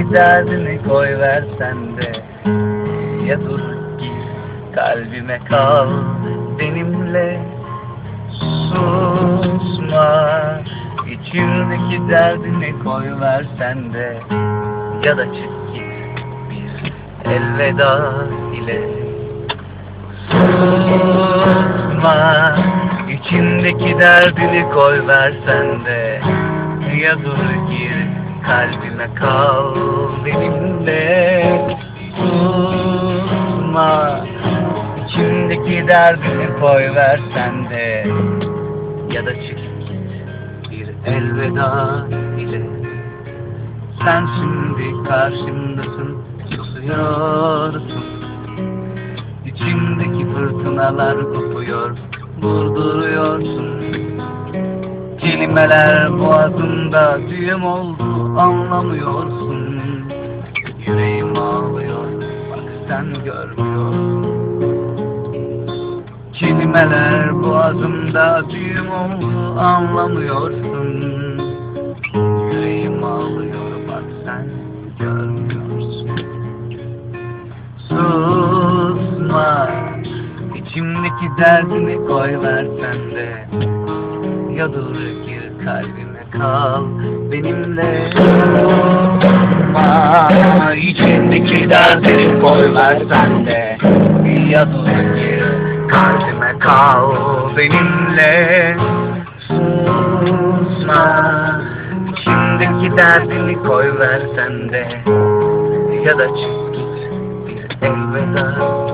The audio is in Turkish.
İçimdeki derdini koy versen de. Ya dur git kalbime kal. Benimle Susma. İçimdeki derdini koy versen de. Ya da çık git bir elveda ile. Susma. İçimdeki derdini koy versen de. Ya dur gir kalbime kal benimle. Susma İçimdeki derdini koy versen de. Ya da çık bir elveda ile. Sen şimdi karşımdasın susuyorsun İçimdeki fırtınalar kopuyor Durduruyorsun Kelimeler boğazımda düğüm oldu Anlamıyorsun. Yüreğim ağlıyor Bak sen görmüyorsun. Kelimeler boğazımda düğüm oldu Anlamıyorsun. Yüreğim ağlıyor Bak sen görmüyorsun. Susma İçimdeki derdini koy versen de. Ya gir kalbime kal benimle. Susma İçimdeki derdini koy versen de. Ya dur gir kalbime kal benimle. Susma. İçimdeki derdini koy versen de. Ya da çık git bir elveda